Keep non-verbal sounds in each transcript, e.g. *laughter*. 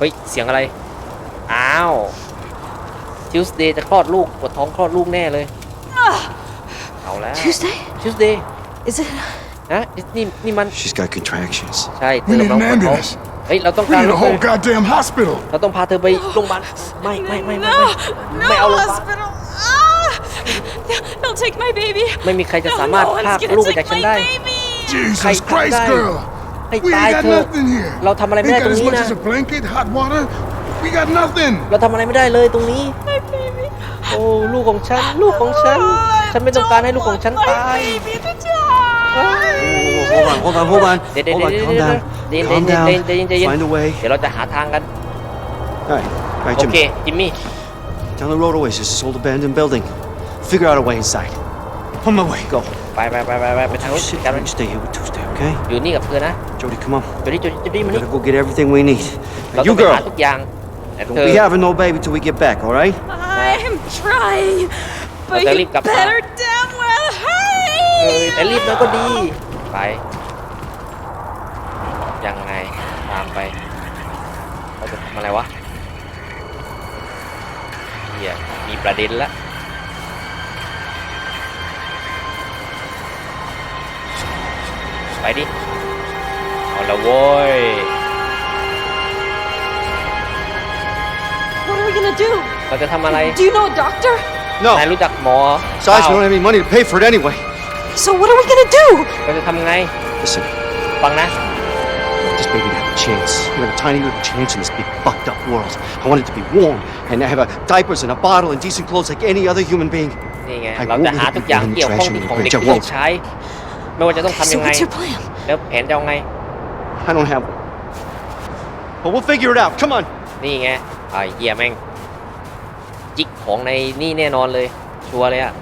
เฮ้ย เสียงอะไร อ้าวทิวสเดย์จะคลอดลูกปวดท้องคลอดลูกแน่เลย เอาแล้ว Tuesday? ทิวสเดย์ Is it? นะนี่นี่มัน She's got contractions. ใช่เธ We อ need กำลัง an ปวดท้อง ambulance. เฮ้ย เราต้อง We การ need ร a ถ whole goddamn hospital. เราต้องพาเธอไปโรงพยาบาลไม่ไม่ไม่ไม่ No, ไม่ no ไม่เอาโรงพยาบาล hospital. Ah! They'll take my baby. ไม่มีใครจะ No, สามารถ no one's พาก gonna ลูกไป take จากฉัน my ได้ baby. Jesus Hey, Christ, hey, girl. hey, We ain't got Tiger. nothing here. เราทำอะไรไม่ Ain't ได้ got ตรง as นี้ much นะ as a blanket, hot water. We got nothing. เราทำอะไรไม่ได้เลยตรงนี้ My baby. โอ้ลูกของฉัน ลูกของฉัน ฉันไม่ต้องการให้ลูกของฉัน My ตาย baby to die. Hold on, hold on, hold on. เดี๋ยวเดี๋ยว Hold เดี๋ยว on, เดี๋ยว calm เดี๋ยว down. เดี๋ยว Calm เดี๋ยว down. เดี๋ยวเดี๋ยวเดี๋ยวเดี๋ยว Find a way. เดี๋ยวเราจะหาทางกัน All right, all right, โอเค Jimmy. จิมมี่ Down the road away is this old abandoned building. Figure out a way inside. On my way. Go. ไปไปไปไปไปไปทางนู้น Sit กัน here and stay here with Tuesday, okay? อยู่นี่กับเธอนะ Jody, come on. จดดี้จดดี้จดดี้มา We นี่ gotta go get everything we need. เรา Now, ต้อ you งไปหา girl, ทุกอย่างแต่เธ don't อ be having no baby till we get back, all right? I'm trying. But Tao you liếc cặp better damn well เออ hurry. แต่รีบแล้วก็ดี ไป ยังไง ตามไปเราจะทำอะไรวะเฮียมีประเด็นละ ไปดิ เอาละโว้ย What are we gonna do? เราจะทำอะไร Do you know a doctor? นาย No. รู้จักหมอ Besides, เป we ล่า don't have any money to pay for it anyway. So what are we gonna do? เราจะทำไง Listen, ฟังนะ this baby to have a chance. We have a tiny little chance in this big fucked up world. I want it to be warm and have a diapers and a bottle and decent clothes like any other human being. นี่ไง I เราจะ won't หา let ทุกอย่าง people เกี่ยวข้อง trash ที่ me, ของ but เด็ก I ที่ต้อง won't. ใช้ ไม่ว่าจะต้องทำ So ยังไง what's your plan? แล้วแผนจะเอาไง I don't have one. But we'll figure it out. Come on. นี่ไงไอ้เหี้ยแม่ง จิกของในนี่แน่นอนเลย ชัวร์เลยอะ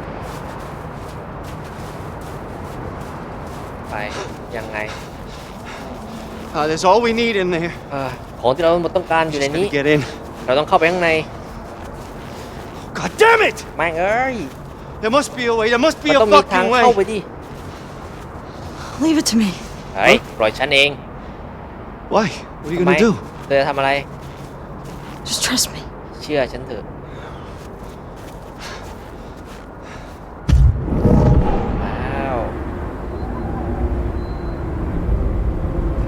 ไป ยังไง Uh, there's all we need in there. เออของที่เราต้องการอยู่ใน Just นี้ gotta get in. เราต้องเข้าไปข้างใน God damn it! แม่งเอ้ย There must be a way. There must มัน be a ต้องมีทาง fucking เข้าไป way. ดิ Leave it to me. เฮ้ยปล่อยฉันเอง Why? What are you ทำไม gonna do? เธอจะทำอะไร Just trust me. เชื่อฉันเถอะว้าว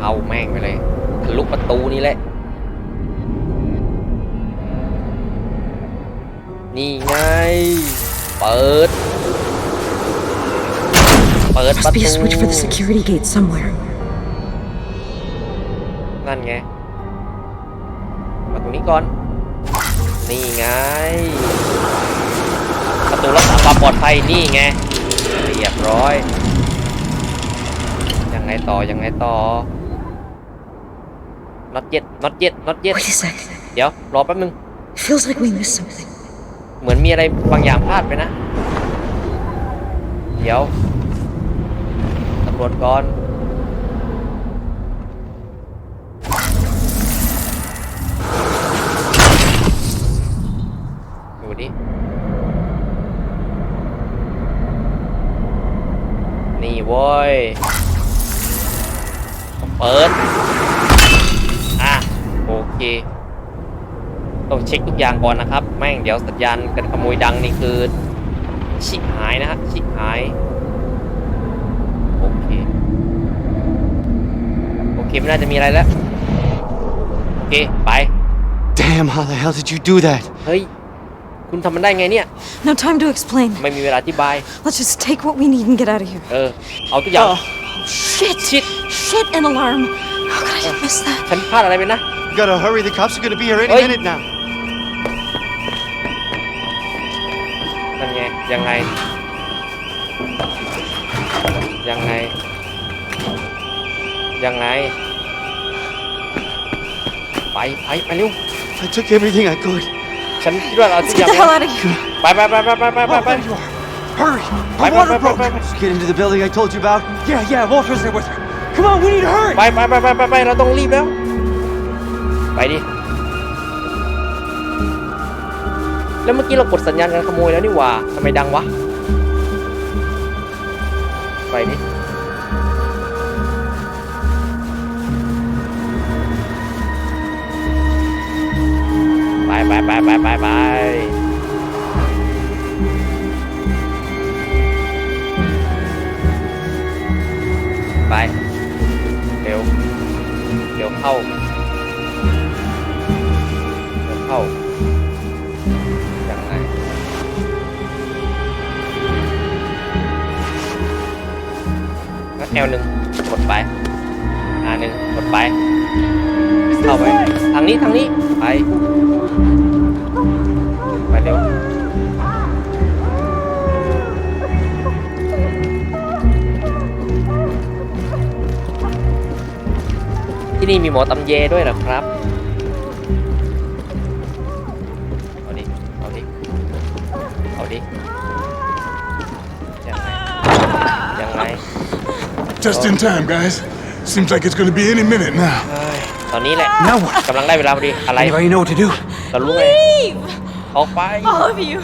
เอาแม่งไปเลยทะลุประตูนี่แหละ นี่ไง เปิด เปิดประ Must be ตู a switch for the security gate somewhere. นั่นไง มาตรงนี้ก่อน นี่ไง ประตูรักษาความปลอดภัยนี่ไง เรียบร้อย ยังไงต่อ ยังไงต่อ not yet not yet not yet Wait a sec. เดี๋ยว รอแป๊บนึง Feels like we missed something. เหมือนมีอะไรบางอย่างพลาดไปนะ เดี๋ยวตำ รวจก่อนดูดินี่โว้ยเปิด อะ โอเค ต้องเช็คทุกอย่างก่อนนะครับ แม่งเดี๋ยวสัญญาณการขโมยดังนี่คือ ชิบหายนะฮะ ชิบหาย โอเค โอเค ไม่น่าจะมีอะไรแล้ว โอเค ไป Damn, how the hell did you do that? เฮ้ย คุณทำมันได้ไงเนี่ย No time to explain. ไม่มีเวลาอธิบาย Let's just take what we need and get out of here. เออ เอาทุกอย่าง Shit! Shit. Shit! An alarm. How could I have missed that? ฉันพลาดอะไรไปนะ We gotta hurry. The cops are gonna be here any Oi. minute now. นั่นไง ยังไง ยังไง ยังไง ไปไปไปเร็ว I took everything I could. ฉันคิดว่าเราทุ Let's กอย่า get ง the hell out of here. ไปไปไปไปไปไปไป Oh, ไป there you are. Hurry. Bye, The bye, water bye, bye, broke. bye, bye. Let's get into the building I told you about. Yeah, yeah. Walter's there with her. Come on, we need to hurry. ไปไปไปไปไปไปเราต้องรีบแล้ว ไปดิ แล้วเมื่อกี้เรากดสัญญาณการขโมยแล้วนี่หว่าทำไมดังวะ ไปดิไไปไปไปไปไปไปเร็วเดี๋ยวเข้าเดี๋ยวเข้า แนวแอลหนึ่งกดไปอาหนึ่งกดไป เข้าไป ทางนี้ทางนี้ ไป ไปเร็ว ที่นี่มีหมอตำเยด้วยนะครับ Just in time, guys. Seems like it's gonna be any minute now. เฮ้ยตอนนี้แหละ Now what? กำลังได้เวลาพอดีอะไร Anybody know what to do? เรารู้ไง Leave! ออกไป All of you.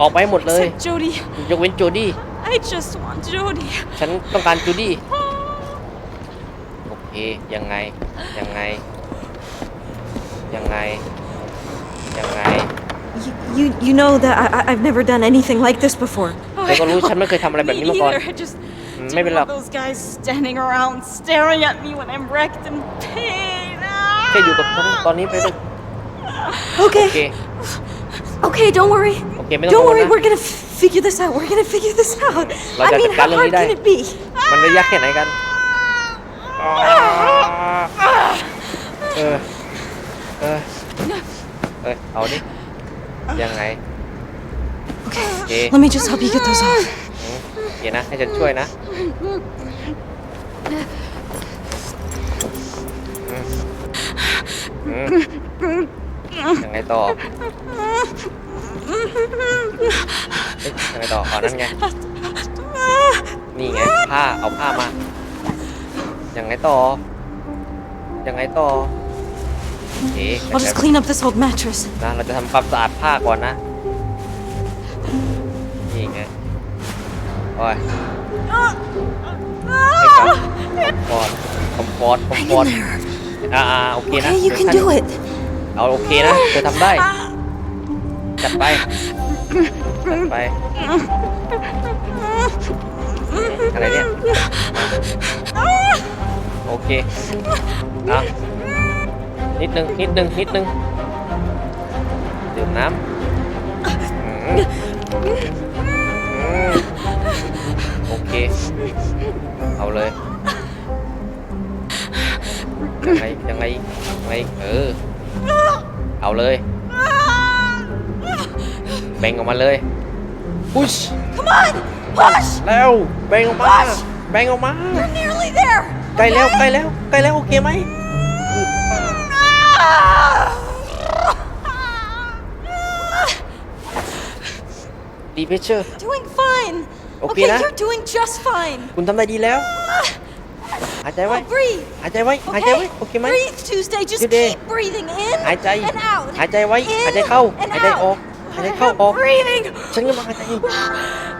ออกไปหมดเลย Except Jody. ยกเว้นจูดี้ I just want Jody. ฉันต้องการจูดี้ โอเค ยังไง ยังไง ยังไง ยังไง You, you, you know that I, I- I've never done anything like this before. Oh, เธอก็รู้ I know. ฉันไม่เคยทำอะไรแบบนี้ Me มาก่อน either. I just อืม don't ไม่เป็นหรอก want those guys standing around staring at me when I'm wrecked in pain. แค่อยู่กับฉันตอนนี้ไปเลย Okay, *laughs* โอเค okay, don't worry. โอเค ไม่ต้อง Don't กังวล worry, นะ we're gonna f- figure this out. We're gonna figure this out.เรา I จะ mean, จัดการ how เรื่อง hard นี้ได้ can it be? มันระยะแค่ไหนกันอ๋อเออ เออ เออ เอาดิ ยังไง โอเค Let me just help you get those off. โอเคนะ ให้ฉันช่วยนะอืมอืมยังไงต่อเอ๊ะยังไงต่ออ๋อนั่นไง นี่ไงผ้าเอาผ้ามา ยังไงต่อ ยังไงต่อโอเค I'll just clean up this old mattress. นะเราจะทำความสะอาดผ้าก่อนนะ โอ้ยให้กับคอมฟอร์ตคอมฟอร์ตคอมฟอร์ต Hang in there. อ่าอ่าโอเคนะ Okay, you can do it. เอาโอเคนะเธอทำได้ จัดไป จัดไป อะไรเนี่ยมาโอเคอะนิดนึง นิดนึง นิดนึง ดื่มน้ำอืมอืม โอเค เอาเลย ยังไง ยังไงยังไงเออ เอาเลยแบ่งออกมาเลย พุช Come on! Push! แล้วแบ่งออกมาแบ่งออกมา You're nearly there! ใกล้แล้วใกล้แล้วใกล้แล้วโอเคไหม ดีเพชเชอร์ Doing fine. Okay okay na? you're doing just fine. คุณทำได้ดีแล้ว หายใจไว้ Now breathe. หายใจไว้ หายใจ Okay? ไว้โอเคไหม Breathe, Tuesday. Just Tuesday. keep breathing in หายใจ and out. หายใจไว้ In หายใจเข้า and หายใจออก out. หายใจเข้าออก I'm breathing. ฉันกำลังหายใจ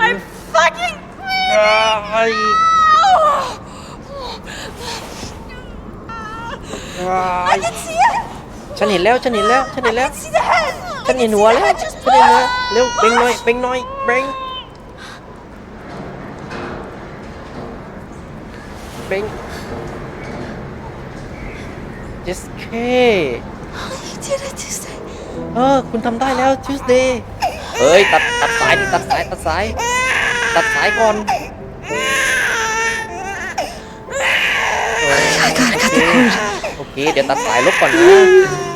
I'm fucking breathing. ไอ้ I can see it. ฉันเห็นแล้ว ฉันเห็นแล้ว ฉันเห็น I แล้ว can see the head. ฉันเห็นหัวแล้ว Just ฉันเห็นหัวเร็ว เบ่งหน่อย เบ่งหน่อย เบ่ง เบ่ง just K You did it, Tuesday. เออ คุณทำได้แล้ว Tuesday เฮ้ย ตัด ตัดสายดิตัดสาย ตัดสาย ตัดสายก่อนโอเค เดี๋ยวตัดสายลบก่อนนะ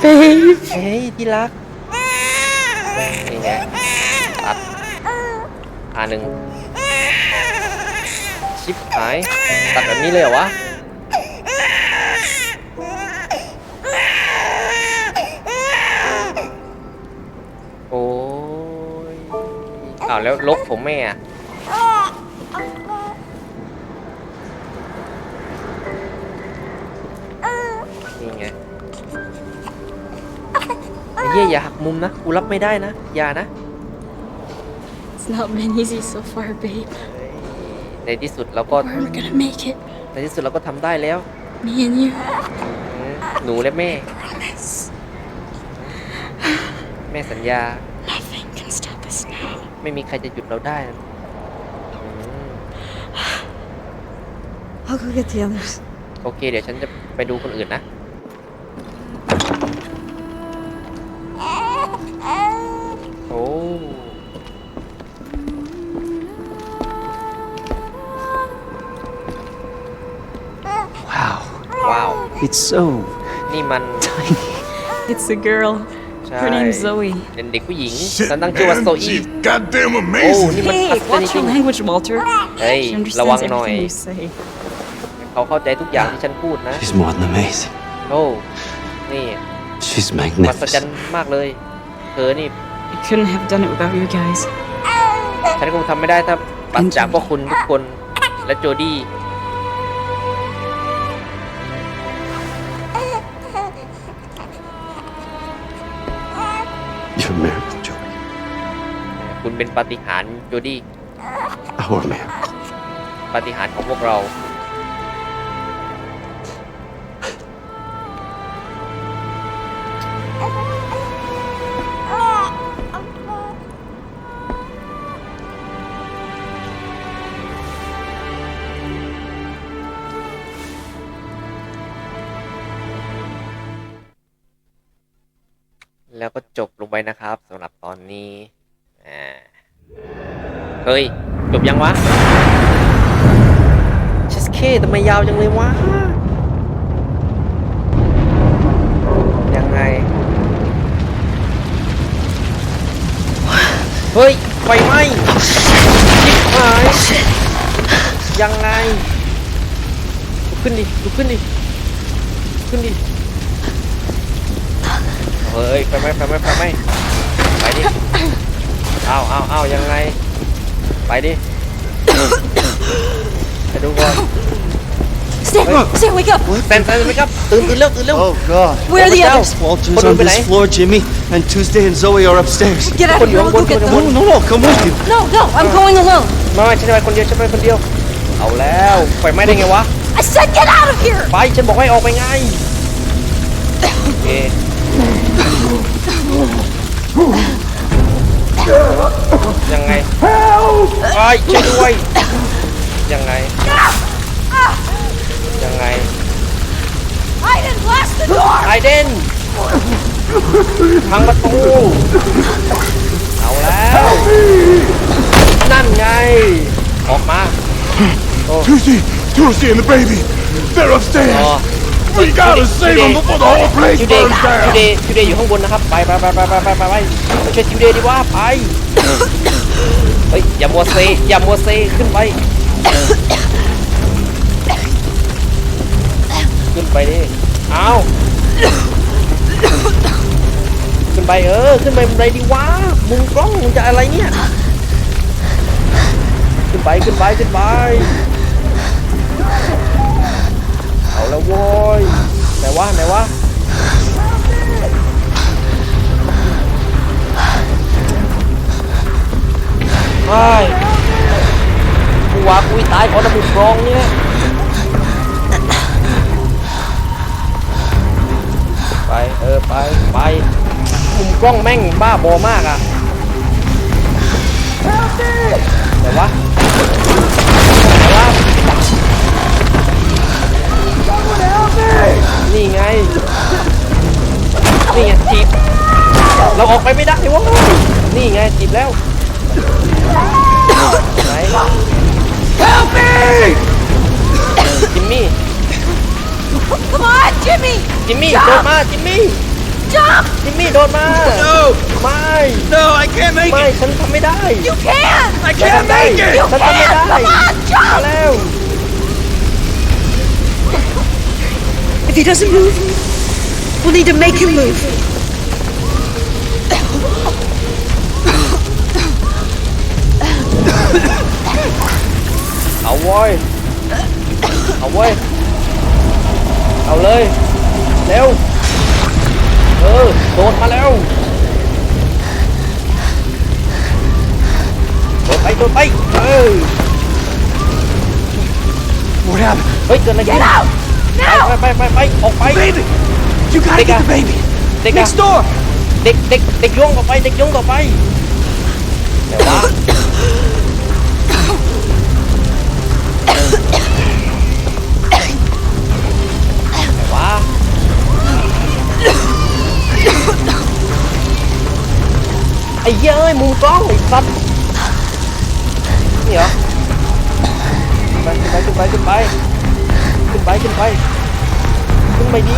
Babe. เฮ้ย ที่รักนี่ไงตัดอ่าหนึ่ง ชิปหาย ตัดแบบนี้เลยเหรอวะ โอ้ยอ้าวแล้วลบผมแม่อะนี่ไงไอ้เหี้ยอย่าหักมุมนะ กูรับไม่ได้นะ อย่านะ It's not been easy so far, babe. ในที่สุดเราก็ We're gonna make it. ในที่สุดเราก็ทำได้แล้ว Me and you. อืมหนูและแม่ Promise. แม่ม่สัญญา Nothing can stop us now. ไม่มีใครจะหยุดเราได้นะอืม I'll go get the others. โอเค เดี๋ยวฉันจะไปดูคนอื่นนะ ว้าว It's so นี่มัน tiny. It's a girl. ใช่ Her name's Zoe. เป็นเด็กผู้หญิง Shit, ฉันตั้งชื่อว่า man, โซอี้ she's goddamn โอ้ amazing. นี่มัน Hey, พัฒ watch จริ your ง language, Walter. เฮ้ย She ระวัง understands หน่อย everything you say. เขาเข้าใจทุกอย่างที่ฉันพูดนะ She's more than amazing. โอ้นี่ She's มหัศจรร magnificent. ย์มากเลย เธอนี่ I couldn't have done it without you guys. ฉันคงทำไม่ได้ถ้าปัดจากพวกคุณทุกคนและโจดี้ เป็นปาฏิหาริย์โจดี้ Our miracle. ปาฏิหาริย์ของพวกเรา แล้วก็จบลงไปนะครับสำหรับตอนนี้อ่า เฮ้ย จบยังวะเชสเคทำไมยาวจังเลยวะ ยังไง เฮ้ย ไฟไหม้ชิบหาย ยังไงลุกขึ้นดิลุกขึ้นดิลุกขึ้นดิ เฮ้ย ไฟไหม้ไฟไหม้ไฟไหม้ไปดิ เอาเอาเอายังไง ไปดิ ไปดูก่อน Stan, Stan, wake up! แซนแซนไหมครับ ตื่นตื่นเร็วตื่นเร็ว Oh, God. Where are the Watch out. others? Walter's Put on him in this there. floor, Jimmy, and Tuesday and Zoe are upstairs. Get out of here, I'll go get No, them. no, no, come with you. No, no, I'm going alone. ไมาฉันจะไปคนเดียวฉันไปคนเดียว เอาแล้วไฟไหม้ได้ไงวะ I said get out of here! ไปฉันบอกให้ออกไปไงโอเค ยังไงไปช่วยด้วย ยังไง ยังไง I didn't blast the door! ไอเดนทางประตู เอาแล้ว นั่นไง ออกมา Tuesday, Tuesday and the baby. They're อ๋อ upstairs. We gotta save them before the whole place ทิวเดย์ burns ทิว down. เดย์ทิวเดย์อยู่ข้างบนนะครับ ไปไปไปไปไปไปไปไปไปช่วยทิวเดย์ดีว่าไป เฮ้ย อย่ามัวเซ อย่ามัวเซ ขึ้นไป ขึ้นไปดิเอาขึ้นไปเออ ขึ้นไปบันไดดีวะมุมกล้องมึงจะอะไรเนี่ย ขึ้นไป ขึ้นไป ขึ้นไปเอา แล้วโว้ยไหนวะไหนวะไอ้กูว่ากูตายเพราะน้ำมุกรองเนี่ยไปเออไปไปมุมกล้องแม่งบ้าบอมากอะไหนวะ นี่ไง นี่ไงจีบ เราออกไปไม่ได้วะนี่ไงจีบแล้วไหน Help me จิมมี่ Come on, Jimmy! จิมมี่โดดมา จิมมี่ Jump! จิมมี่โดดมา No, ไม่ no, I can't make ไม่ฉันทำไม่ได้ You can! I ฉัน can't ทำได้ make it. ฉันทำไม่ได้ Come on, มา jump! แล้ว If he doesn't move, we'll need to make him move. Ông ơi! Ông ơi! Ông ơi! Leo! Ừ, tuột mà leo! Tuột tay, tuột tay! Ừ! What happened? Wait, gonna get out! ไป Now! ไปไปไปไปออกไป Baby! You gotta Take get a- the baby. เด็กอะ Next door. เด็กเด็กเด็กย่องต่อไปเด็กย่องต่อไปแต่ว่าแต่ว่าไอ้เหี้ยเอ้ยมุมกล้องไอ้สัตว์นี่เหรอขึ้นไปขึ้นไปขึ้นไปขึ้น ไปขึ้นไปขึ้นไปดิ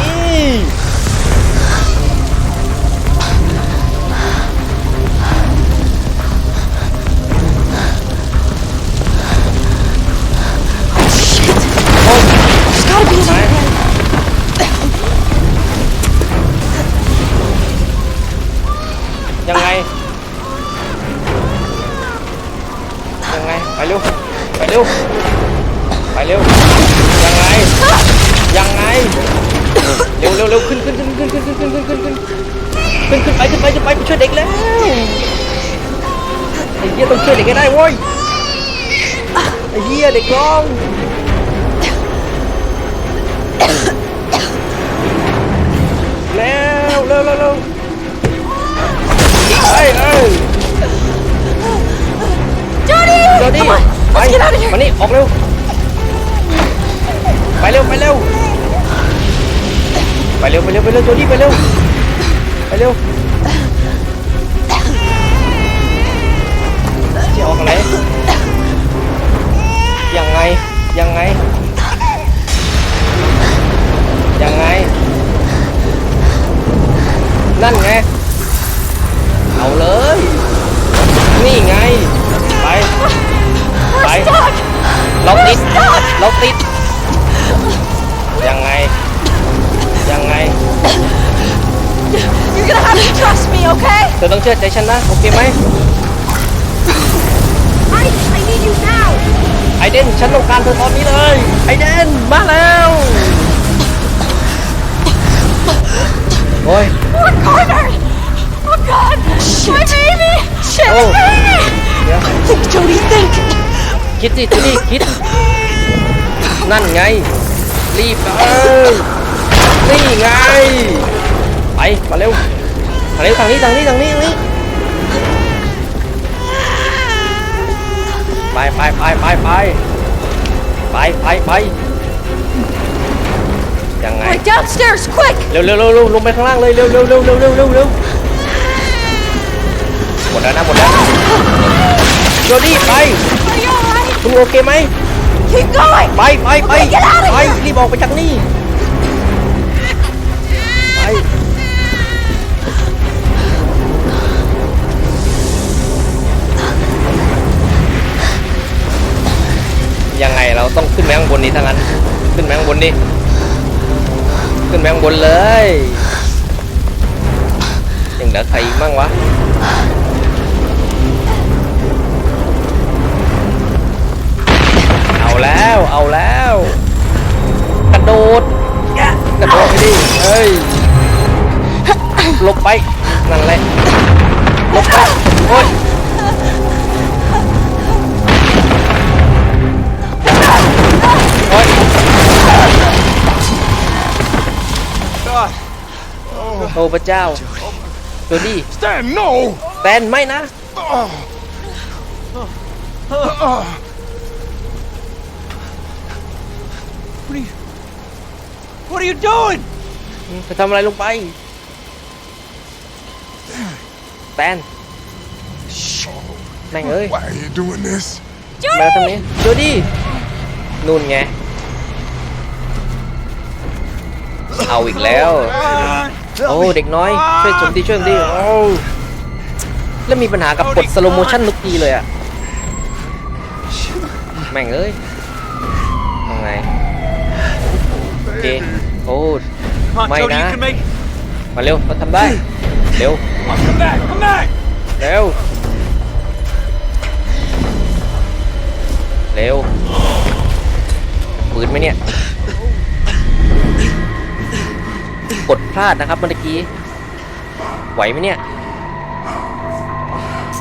There's gotta be another way. ยังไง ยังไง ไปเร็ว ไปเร็ว ไปเร็ว เร็วเร็วเร็วขึ้นขึ้นขึ้นขึ้นขึ้นขึ้นขึ้นขึ้นขึ้นขึ้นขึ้นไปขึ้นไปขึ้นไปไปช่วยเด็กแล้วไอ้เหี้ยต้องช่วยเด็กให้ได้เว้ยไอ้เหี้ยเด็กร้องแล้วเร็วเร็วเร็วเอ้ยเอ้ย Jody! โจดี้ Come on, ไป let's get out of here. มานี่ออกเร็วไปเร็วไปเร็ว ไปเร็วไปเร็วไปเร็วโจดี้ไปเร็วไปเร็วจะออกอะไรยังไงยังไงยังไง นั่นไง okay? เธอต้องเชื่อใจฉันนะ โอเคไหม I, I need you now. ไอเดน ฉันต้องการเธอตอนนี้เลย ไอเดน มาแล้ว โอ้ย We're cornered. Oh God, my baby. Shit, Oh. my baby. เดี๋ยว Think, Jody, think. คิดสิจูดี้คิด นั่นไง รีบเออนี่ไง ไป มาเร็ว ทางนี้ทางนี้ทางนี้ทางนี้ทางนี้ไปไปไปไปไปไปไปไปยังไง Right downstairs, quick. เร็วเร็วเร็วเร็วลงไปข้างล่างเลยเร็วเร็วเร็วเร็วเร็วเร็วเร็วหมดแล้วนะหมดแล้วโจดี้ไป Are you alright? คุณโอเคไหม Keep going. ไปไปไป Okay, get out of ไป here. รีบออกไปจากนี่ ต้องขึ้นไปข้างบนนี้ทั้งนั้น ขึ้นไปข้างบนนี่ขึ้นไปข้างบนเลยยังเหลือใครอีกมั่งวะเอาแล้วเอาแล้วกระโดดกระโดดไปดิเฮ้ยหลบไปนั่นแหละ พระเจ้าโจดี้ Stan, no! แฟนไม่นะ What are you doing? ไปทำอะไรลงไปแฟนแม่งเอ้ย Why are you doing this? มาทางนี้ดูดินู่นไง เอาอีกแล้ว โอ้เด็กน้อยช่วยชมดีช่วยชมดีโอ้แล้วมีปัญหากับกดสโลโมชั่นทุกทีเลยอะแม่งเอ้ยยังไงโอเคโอ้ Come on, Mày Jody, đã. you can make it. มาเร็วเราทำได้เร็ว Come on, come back, come back. เร็วเร็วปืนไหมเนี่ย กดพลาดนะครับเมื่อกี้ ไหวไหมเนี่ย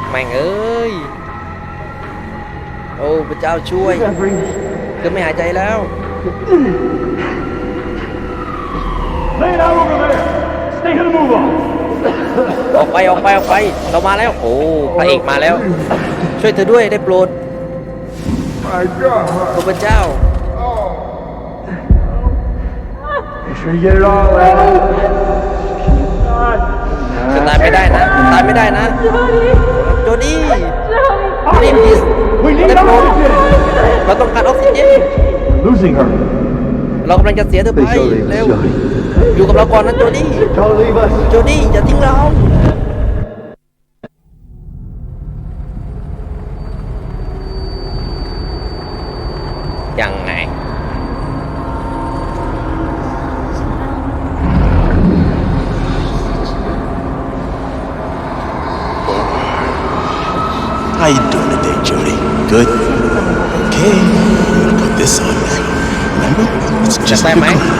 แม่งเอ้ย โอ้พระเจ้าช่วยเกือบไม่หายใจแล้ว Lay down over there. Stay to the move on. ออกไปออกไปออกไป เรามาแล้ว โอ้พระเอกมาแล้ว ช่วยเธอด้วยได้โปรดพระเจ้า จะตายไม่ได้นะตายไม่ได้นะ โจดี้โจดี้พีสได้โปรดเราต้องการออกซิเจน Losing her. เรากำลังจะเสียเธอไปเร็วอยู่กับเราก่อนนะโจดี้ Don't leave us. โจดี้อย่าทิ้งเรา ยังไง How you doing today, Jody? Good? Okay, I'm gonna put this on you. Remember? It's จะ just ได้ like ไหม a crown.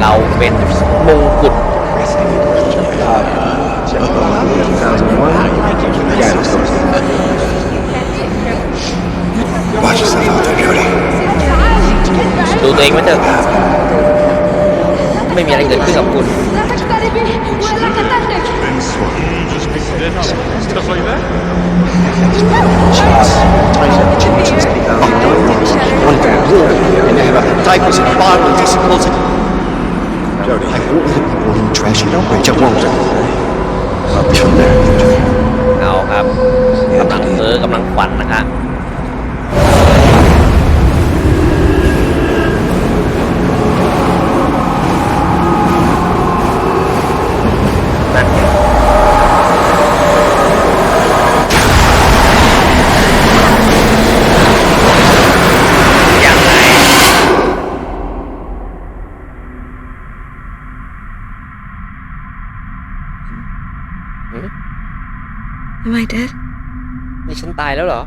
เราเป็นมงกุฎ Watch yourself out there, Jody. ดูตัวเองไว้เถอ I wanted to be warm and have a diapers and a bottle and decent clothes. Jody. I won't let people in the trash and outrage. I won't. I'll be from there. เอาครับกำลังเพ้อกำลังฝันนะฮะนั่นไงยังไง Am I dead? นี่ฉันตายแล้วเหรอ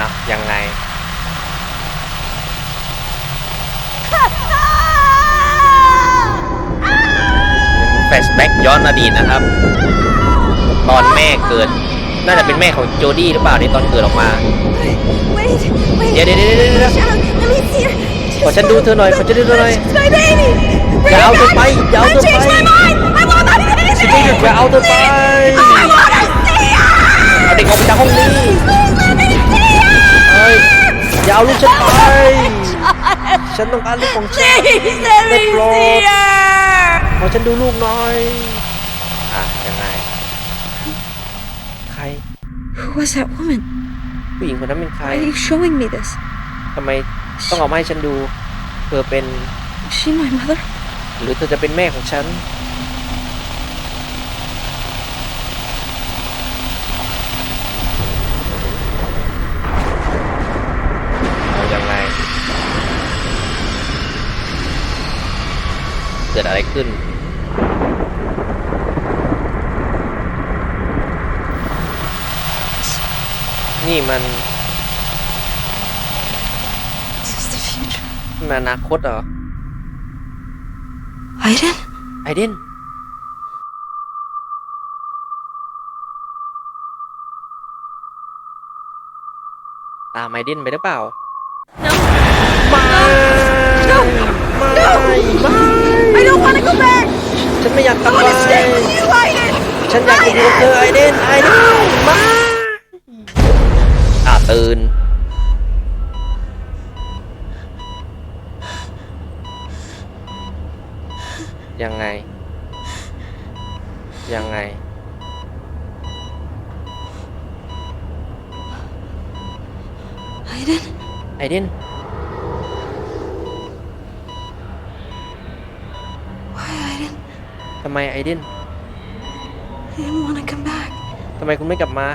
อะ ยังไงแฟชแบ็กย้อนอดีตนะครับ ตอนแม่เกิด น่าจะเป็นแม่ของโจดี้หรือเปล่าที่ตอนเกิดออกมา Wait, wait. เดี๋ยวเดี๋ยวเดี๋ยวเดี๋ยวเดี๋ยว Shadow, let me see her. ขอฉันดูเธอหน่อยขอฉันดูเธอหน่อย It's my baby. Bring อย่า it เอาเธอ back. ไปอย่าเอา I เธอไป changed my mind. I want that baby. อย่าเอาเธอไป I want to see her. เอาเด็กออกไปจากห้องนี้ Let me see her. เฮ้ยอย่าเอาลูกฉันไปฉันต้องการลูกของฉัน Please let me Let's roll. see her. ขอฉันดูลูกหน่อย อะ ยังไง ใค ร Who was that woman? ผู้หญิงคนนั้นเป็นใคร Why are you showing me this? ทำไมต้องเอามาให้ฉันดูเพื่อเป็น Is she my mother? หรือเธอจะเป็นแม่ของฉัน เอายังไง เกิดอะไรขึ้น นี่มัน This is the future. มันอนาคตเหรอ Aiden? ไอเดน ตามไอเดนไปหรือเปล่า No. ไม่ No. ไม่ No. ไม่ I don't want to go back. ฉันไม่อยากกลั I บไป want to stay with you, Aiden. ฉันอยากจะอยู่กับเธอไอเดน ไอเดน ไม่อ่า ตื่น ยังไง ยังไง Aiden? ไอเดน Why, Aiden? ทำไมไอเดน I didn't want to come back. ทำไมคุณไม่กลับมา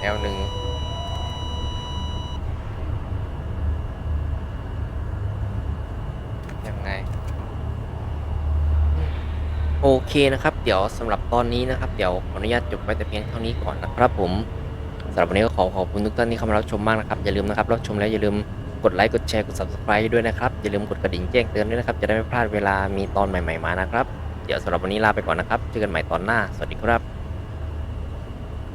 แนวหนึ่งยังไง โอเคนะครับ เดี๋ยวสำหรับตอนนี้นะครับ เดี๋ยวขออนุญาตจบไว้แต่เพียงเท่านี้ก่อนนะครับผมสำหรับวันนี้ก็ขอขอบคุณทุกท่านที่เข้ามารับชมมากนะครับ อย่าลืมนะครับรับชมแล้วอย่าลืมกดไลค์กดแชร์กด subscribe ด้วยนะครับ อย่าลืมกดกระดิ่งแจ้งเตือนด้วยนะครับ จะได้ไม่พลาดเวลามีตอนใหม่ๆมานะครับ เดี๋ยวสำหรับวันนี้ลาไปก่อนนะครับ เจอกันใหม่ตอนหน้า สวัสดีครับ